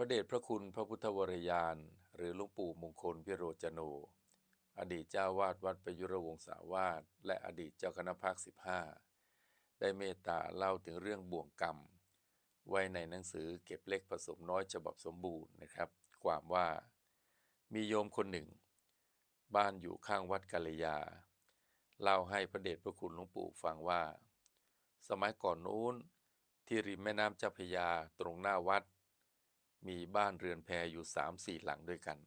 พระเดชพระคุณพระพุทธวรยาน หรือหลวงปู่มงคลพิโรจโน อดีตเจ้าวาดวัดประยุรวงศาวาสและอดีตเจ้าคณะภาค 15 ได้เมตตาเล่าถึงเรื่องบ่วงกรรม ไว้ในหนังสือเก็บเล็กผสมน้อยฉบับสมบูรณ์นะครับ ความว่า มีโยมคนหนึ่ง บ้านอยู่ข้างวัดกาลยา เล่าให้พระเดชพระคุณหลวงปู่ฟังว่า สมัยก่อนนู้นที่ริมแม่น้ำเจ้าพยาตรงหน้าวัด มีบ้านเรือนแพอยู่สามสี่หลังด้วยกัน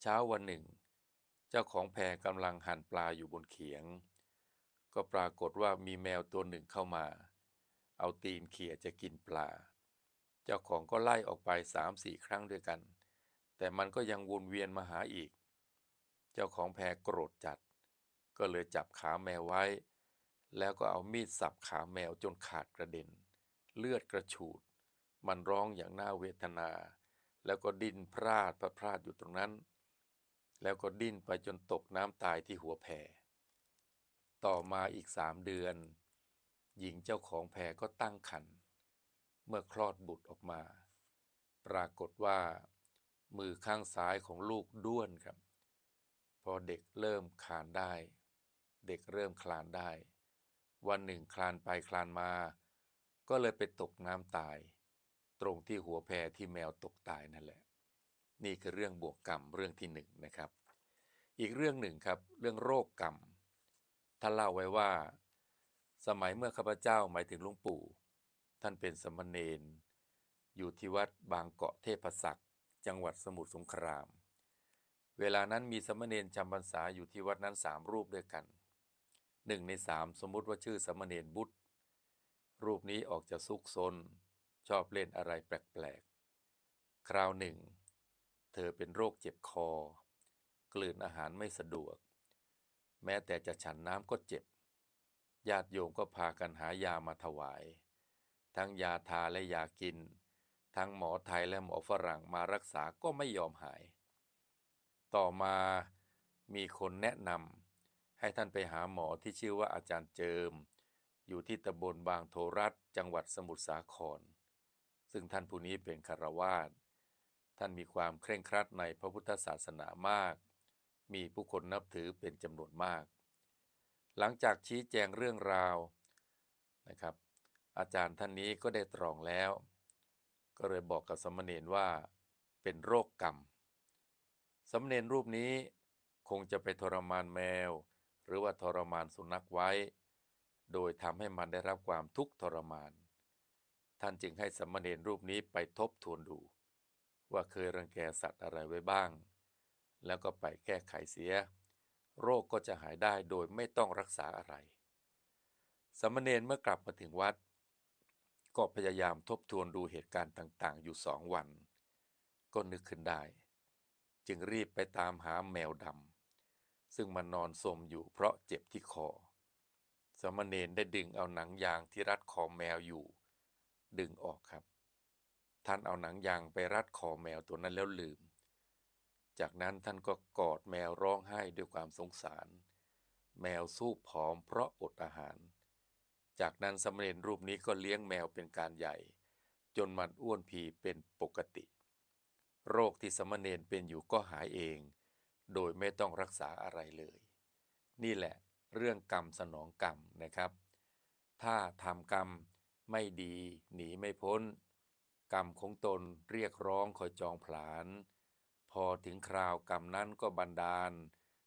เช้าวันหนึ่ง เจ้าของแพกำลังหั่นปลาอยู่บนเขียง ก็ปรากฏว่ามีแมวตัวหนึ่งเข้ามา เอาตีนเขี่ยจะกินปลา เจ้าของก็ไล่ออกไปสามสี่ครั้งด้วยกัน แต่มันก็ยังวนเวียนมาหาอีก เจ้าของแพโกรธจัด ก็เลยจับขาแมวไว้ แล้วก็เอามีดสับขาแมวจนขาดกระเด็น เลือดกระฉูด มันร้องอย่างน่าเวทนา แล้วก็ดิ้นพลาดพลาดพลาดอยู่ตรงนั้น แล้วก็ดิ้นไปจนตกน้ำตายที่หัวแพต่อมาอีกสามเดือน หญิงเจ้าของแพก็ตั้งครรภ์เมื่อคลอดบุตรออกมา ปรากฏว่า มือข้างซ้ายของลูกด้วนครับ พอเด็กเริ่มคลานได้ เด็กเริ่มคลานได้ วันหนึ่งคลานไปคลานมา ก็เลยไปตกน้ำตาย ตรงที่หัวแพที่แมวตกตายนั่นแหละ นี่คือเรื่องบวกกรรมเรื่องที่หนึ่งนะครับ อีกเรื่องหนึ่งครับ เรื่องโรคกรรมท่านเล่าไว้ว่า สมัยเมื่อข้าพเจ้าหมายถึงหลวงปู่ ท่านเป็นสมณเณรอยู่ที่วัดบางเกาะเทพศักดิ์จังหวัดสมุทรสงคราม เวลานั้นมีสมณเณรจำพรรษาอยู่ที่วัดนั้นสามรูปด้วยกันหนึ่งในสามสมมติว่าชื่อสมณเณรบุตรรูปนี้ออกจะซุกซน ชอบเล่นอะไรแปลกๆ คราวหนึ่ง เธอเป็นโรคเจ็บคอ กลืนอาหารไม่สะดวก แม้แต่จะฉันน้ำก็เจ็บ ญาติโยมก็พากันหายามาถวาย ทั้งยาทาและยากิน ทั้งหมอไทยและหมอฝรั่งมารักษาก็ไม่ยอมหาย ต่อมามีคนแนะนำให้ท่านไปหาหมอที่ชื่อว่าอาจารย์เจิม อยู่ที่ตำบลบางโทรัตจังหวัดสมุทรสาคร ซึ่งท่านผู้นี้เป็นคารวาสท่านมีความเคร่งครัดในพระพุทธศาสนามาก มีผู้คนนับถือเป็นจำนวนมาก หลังจากชี้แจงเรื่องราวนะครับ อาจารย์ท่านนี้ก็ได้ตรองแล้ว ก็เลยบอกกับสมณเณรว่าเป็นโรคกรรม สมณเณรรูปนี้คงจะไปทรมานแมว หรือว่าทรมานสุนัขไว้ โดยทำให้มันได้รับความทุกข์ทรมาน ท่านจึงให้สมณเณรรูปนี้ไปทบทวนดู ว่าเคยรังแกสัตว์อะไรไว้บ้าง แล้วก็ไปแก้ไขเสีย โรคก็จะหายได้โดยไม่ต้องรักษาอะไร สมณเณรเมื่อกลับมาถึงวัด ก็พยายามทบทวนดูเหตุการณ์ต่างๆ อยู่สองวัน ก็นึกขึ้นได้ จึงรีบไปตามหาแมวดำซึ่งมันนอนสมอยู่เพราะเจ็บที่คอสมณเณรได้ดึงเอาหนังยางที่รัดคอแมวอยู่ ดึงออกครับ ท่านเอาหนังยางไปรัดคอแมวตัวนั้นแล้วลืม จากนั้นท่านก็กอดแมวร้องไห้ด้วยความสงสาร แมวสู้ผอมเพราะอดอาหาร จากนั้นสมณเณรรูปนี้ก็เลี้ยงแมวเป็นการใหญ่ จนมันอ้วนพีเป็นปกติ โรคที่สมณเณรเป็นอยู่ก็หายเอง โดยไม่ต้องรักษาอะไรเลย นี่แหละเรื่องกรรมสนองกรรมนะครับ ถ้าทำกรรม ไม่ดีหนีไม่พ้น กรรมของตนเรียกร้องคอยจองผลาญพอถึงคราวกรรมนั้นก็บันดาล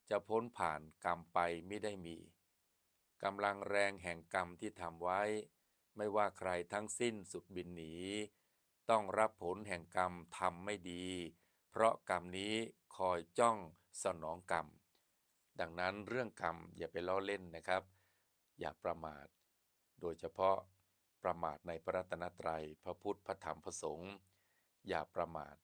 จะพ้นผ่านกรรมไปไม่ได้มีกำลังแรงแห่งกรรมที่ทำไว้ ไม่ว่าใครทั้งสิ้นสุดบินหนี ต้องรับผลแห่งกรรมทำไม่ดี เพราะกรรมนี้คอยจ้องสนองกรรม ดังนั้นเรื่องกรรมอย่าไปล้อเล่นนะครับ อย่าประมาท โดยเฉพาะ ประมาทในพระรัตนตรัยพระพุทธพระธรรมพระสงฆ์อย่าประมาท